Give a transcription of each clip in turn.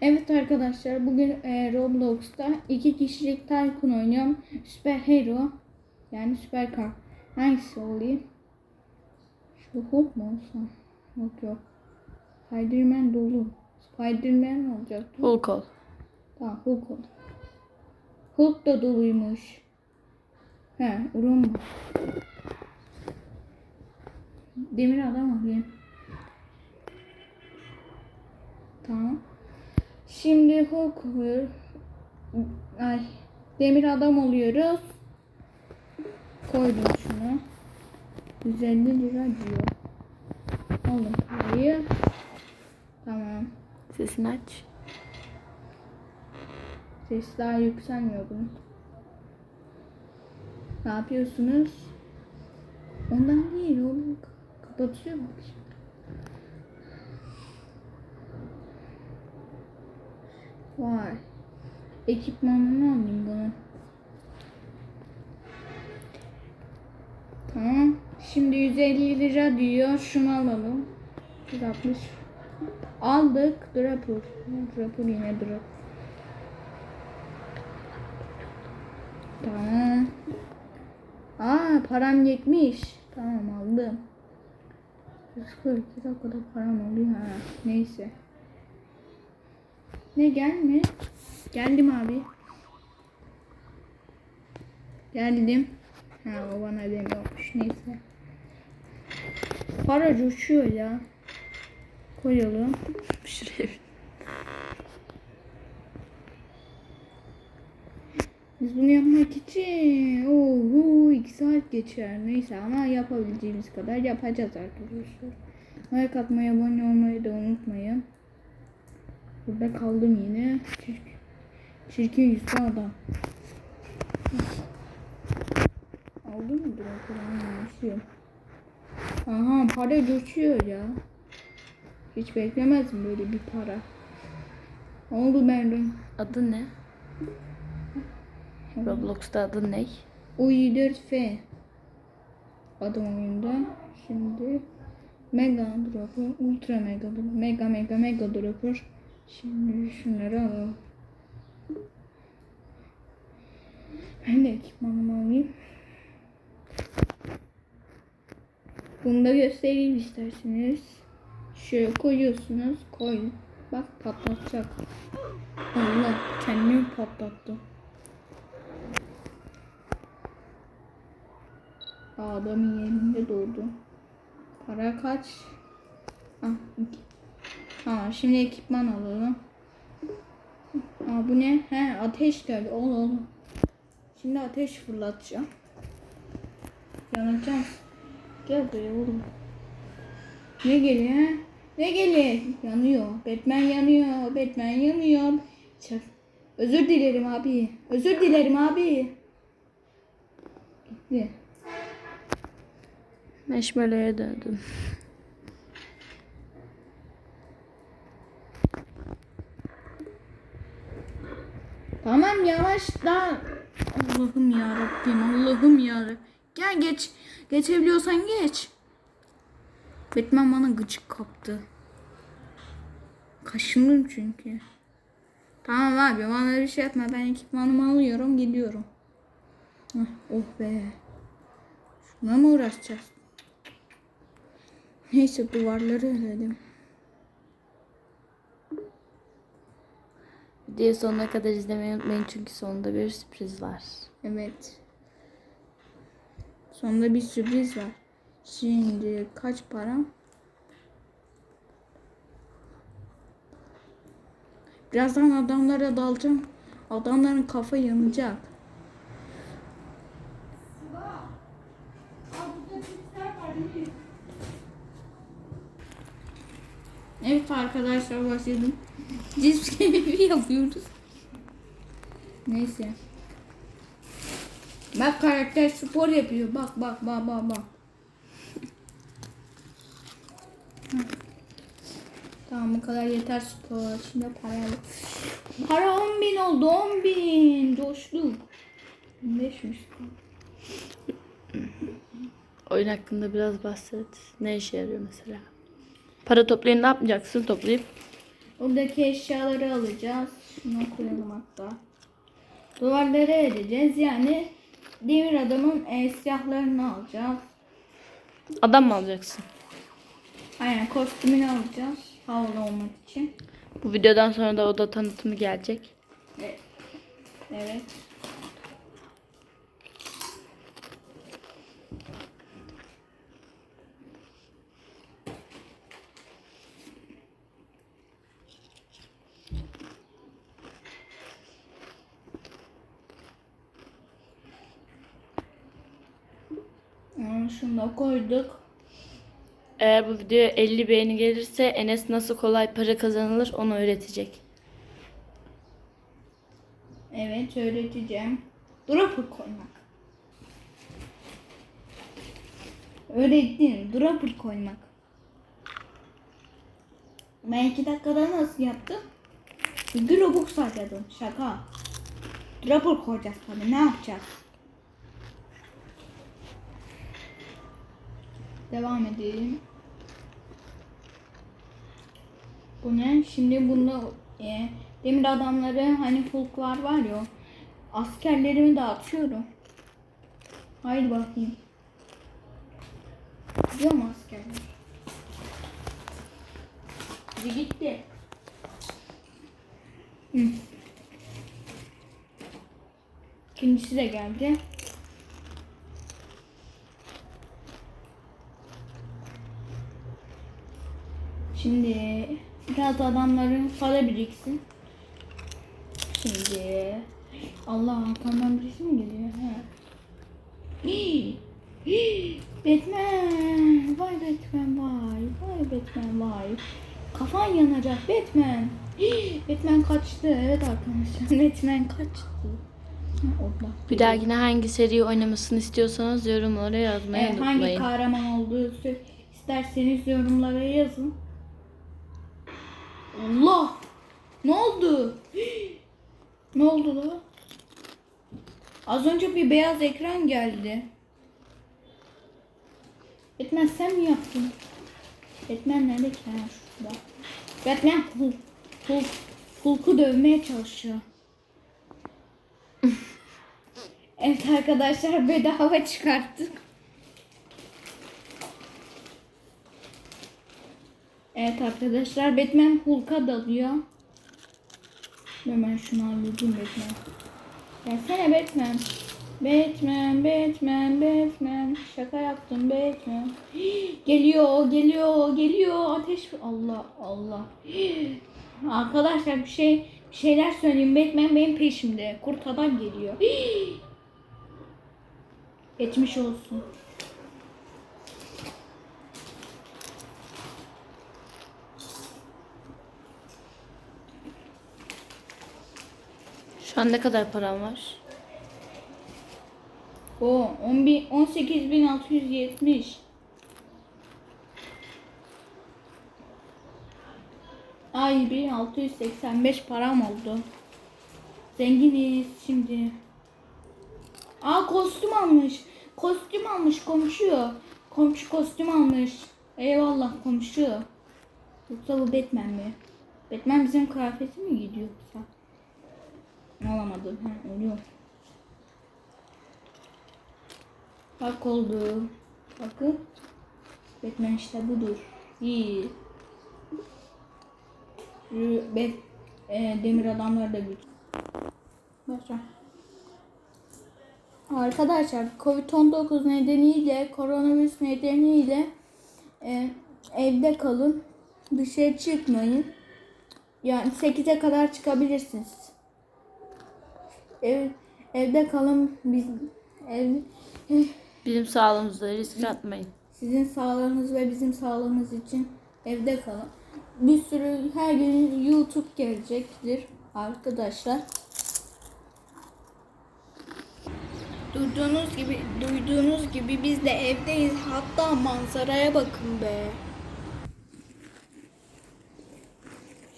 Evet arkadaşlar bugün e, Roblox'ta iki kişilik Tycoon oynuyorum. Süper Hero yani süper kar. Hangisi olayım? Şu Hulk mu olsa? Yok yok. Spiderman dolu. Spiderman olacak. Hulk ol. Tamam Hulk oldu. Hulk da doluymuş. He Urum mu? Demir adam alayım. Şimdi Hulk oluyor. Ay. Demir adam oluyoruz. Koydum şunu. 150 lira diyor. Aldım parayı. Tamam. Sesini aç. Ses daha yükselmiyor bunun. Ne yapıyorsunuz? Ondan değil oğlum. Kapatıyor mu? Vay. Ekipmanını alayım bunu. Tamam. Şimdi 150 lira diyor. Şunu alalım. 160. Aldık. Dropper. Dropper yine drop. Tamam. Aa param yetmiş. Tamam aldım. 142 dakikada param oluyor ha. Neyse. Ne gelme? Geldim abi. Geldim. Ha o bana demiyormuş. Neyse. Para coşuyor ya. Koyalım. Şuraya Biz bunu yapmak için oho 2 saat geçer. Neyse ama yapabileceğimiz kadar yapacağız arkadaşlar. Like atmayı, abone olmayı da unutmayın. Burada kaldım yine. Çirkin, çirkin yüzlü adam. Aldın mı bırakıyorum? Aha para coşuyor ya. Hiç beklemezdim böyle bir para. Oldu ben Adı ne? Roblox'ta adın ne? U4F adım oyunda. Şimdi Mega Dropper, Ultra Mega Dropper, Mega Mega Mega Dropper. Şimdi şunları alalım. Ben de ekipmanımı alayım. Bunu da göstereyim isterseniz. Şöyle koyuyorsunuz. Koy. Bak patlatacak. Allah kendimi patlattım. Adamın yerinde durdu. Para kaç? Ah, iki. Ha, şimdi ekipman alalım. Aa, bu ne? He, ateş geldi. Ol ol. Şimdi ateş fırlatacağım. Yanacağım. Gel buraya oğlum. Ne geliyor? he? Ne geliyor? Yanıyor. Batman yanıyor. Batman yanıyor. Çak. Özür dilerim abi. Özür dilerim abi. Gitti. Meşmeleye döndüm. Tamam yavaş da Allah'ım ya Rabbim Allah'ım ya. Gel geç. Geçebiliyorsan geç. Batman bana gıcık kaptı. Kaşındım çünkü. Tamam abi bana bir şey yapma. Ben ekipmanımı alıyorum gidiyorum. Oh be. Şuna mı uğraşacağız? Neyse duvarları öledim. Videoyu sonuna kadar izlemeyi unutmayın çünkü sonunda bir sürpriz var. Evet. Sonunda bir sürpriz var. Şimdi kaç para? Birazdan adamlara dalacağım. Adamların kafa yanacak. Evet arkadaşlar başladım. Cips keyfi yapıyoruz. Neyse. Bak karakter spor yapıyor. Bak bak bak bak bak. Tamam bu kadar yeter spor. Şimdi para. Para 10 bin oldu 10 bin. Coştuk. 1500. Oyun hakkında biraz bahset. Ne işe yarıyor mesela? Para toplayın ne yapacaksın toplayıp? Buradaki eşyaları alacağız. Şunu koyalım hatta. Duvarları edeceğiz. Yani demir adamın e, silahlarını alacağız. Adam mı alacaksın? Aynen kostümünü alacağız. Havalı olmak için. Bu videodan sonra da oda tanıtımı gelecek. Evet. Evet. Aa, Şunu da koyduk. Eğer bu videoya 50 beğeni gelirse Enes nasıl kolay para kazanılır onu öğretecek. Evet öğreteceğim. Dropper koymak. Öğrettim. Dropper koymak. Ben iki dakikada nasıl yaptım? Bir Robux harcadım. Şaka. Dropper koyacağız tabii. Ne yapacağız? Devam edelim. Bu ne? Şimdi bunda e, demir adamları hani Hulk'lar var ya. Askerlerimi dağıtıyorum. Haydi bakayım. Gidiyor mu askerler? Biri gitti. Hı. İkincisi de geldi. Şimdi biraz adamların para biriksin. Şimdi Allah arkamdan birisi mi geliyor? Ha. Batman! Vay Batman vay! Vay Batman vay! Kafan yanacak Batman! Batman kaçtı. Evet arkadaşlar Batman kaçtı. Bir dahakine hangi seriyi oynamasını istiyorsanız yorumlara yazmayı Evet, hangi kahraman olduğu isterseniz yorumlara yazın. Allah! Ne oldu? ne oldu la? Az önce bir beyaz ekran geldi. Batman sen mi yaptın? Batman nerede ki? Ha, şurada. Batman Hulk, Hulk, Hulk'u dövmeye çalışıyor. evet arkadaşlar bedava çıkarttık. Evet arkadaşlar Batman Hulk'a dalıyor. Hemen şunu halledeyim Batman. Gelsene Batman. Batman, Batman, Batman. Şaka yaptım Batman. Geliyor, geliyor, geliyor. Ateş. Allah, Allah. Arkadaşlar bir şey bir şeyler söyleyeyim. Batman benim peşimde. Kurt adam geliyor. Geçmiş olsun. Şu an ne kadar param var? O 11 18670. Ay bir 685 param oldu. Zenginiz şimdi. Aa kostüm almış. Kostüm almış komşu. Komşu kostüm almış. Eyvallah komşu. Yoksa bu Batman mi? Batman bizim kıyafeti mi giyiyor yoksa? Alamadım. Ha, oluyor. Bak oldu. Bakın. Batman işte budur. İyi. Bat, e, demir adamlar da güç. Başla. Arkadaşlar Covid-19 nedeniyle, koronavirüs nedeniyle e, evde kalın. Dışarı çıkmayın. Yani 8'e kadar çıkabilirsiniz. Ev, evde kalın. Biz ev, Bizim sağlığımıza risk atmayın. sizin sağlığınız ve bizim sağlığımız için evde kalın. Bir sürü her gün YouTube gelecektir arkadaşlar. Duyduğunuz gibi, duyduğunuz gibi biz de evdeyiz. Hatta manzaraya bakın be.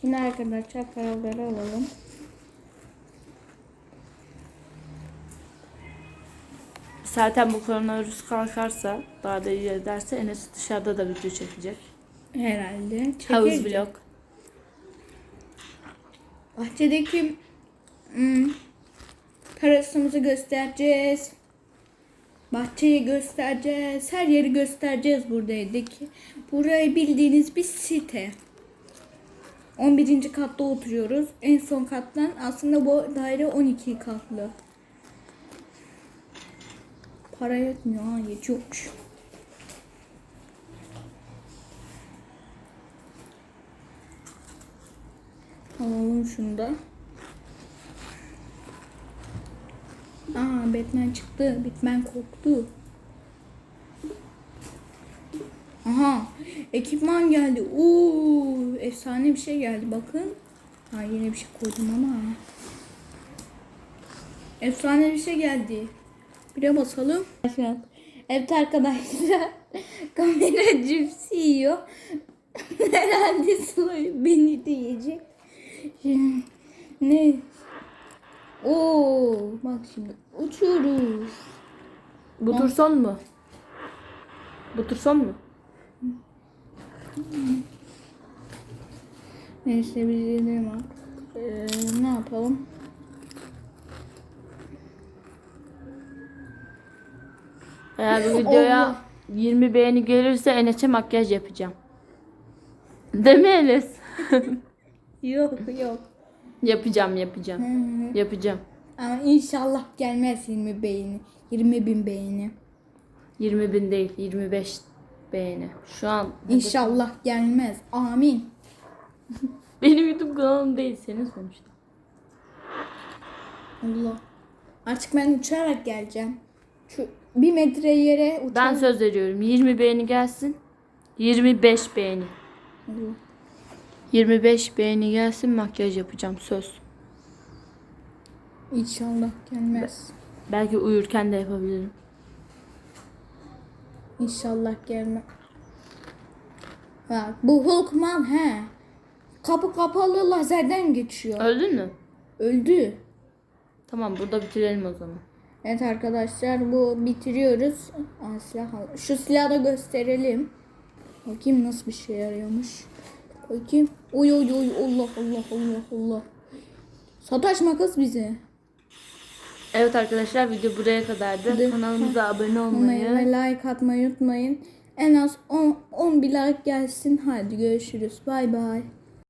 Şimdi arkadaşlar paraları alalım. Zaten bu koronavirüs kalkarsa daha da iyi ederse Enes dışarıda da video çekecek. Herhalde. Havuz Çekeriz. vlog. Bahçedeki hmm, terasımızı göstereceğiz. Bahçeyi göstereceğiz. Her yeri göstereceğiz burada evdeki. Burayı bildiğiniz bir site. 11. katta oturuyoruz. En son kattan aslında bu daire 12 katlı. Para yetmiyor ha yetiyormuş. Alalım şunu da. Aa Batman çıktı. Batman korktu. Aha ekipman geldi. Oo efsane bir şey geldi bakın. Ha yine bir şey koydum ama. Efsane bir şey geldi. Bire basalım. Evet arkadaşlar. Kamera cipsi yiyor. Herhalde Sıla beni de yiyecek. Şimdi, ne? Oo, bak şimdi uçuyoruz. Bu tur son mu? Bu tur son mu? Neyse biz gidelim artık. Ee, ne yapalım? Eğer bu videoya Allah. 20 beğeni gelirse Enes'e makyaj yapacağım. Değil mi Enes? Yok yok. yapacağım yapacağım. Hı. Yapacağım. Ama inşallah gelmez 20 beğeni. 20 bin beğeni. 20 bin değil 25 beğeni. Şu an İnşallah gelmez. Amin. benim YouTube kanalım değil senin sonuçta. Allah. Artık ben uçarak geleceğim. Şu bir metre yere uçarak. Ben söz veriyorum 20 beğeni gelsin. 25 beğeni. Allah. 25 beğeni gelsin makyaj yapacağım söz. İnşallah gelmez. Belki uyurken de yapabilirim. İnşallah gelmez. Bak bu Hulkman he. Kapı kapalı lazerden geçiyor. Öldün mü? Öldü. Tamam burada bitirelim o zaman. Evet arkadaşlar bu bitiriyoruz. Aa, silah al- Şu silahı da gösterelim. Bakayım nasıl bir şey yarıyormuş. Bakayım. Oy oy oy Allah Allah Allah Allah. Sataşma kız bize. Evet arkadaşlar video buraya kadardı. Hadi. Kanalımıza abone Olmayı olmayı. ve like atmayı unutmayın. En az 10, 10 bir like gelsin. Hadi görüşürüz. Bay bay.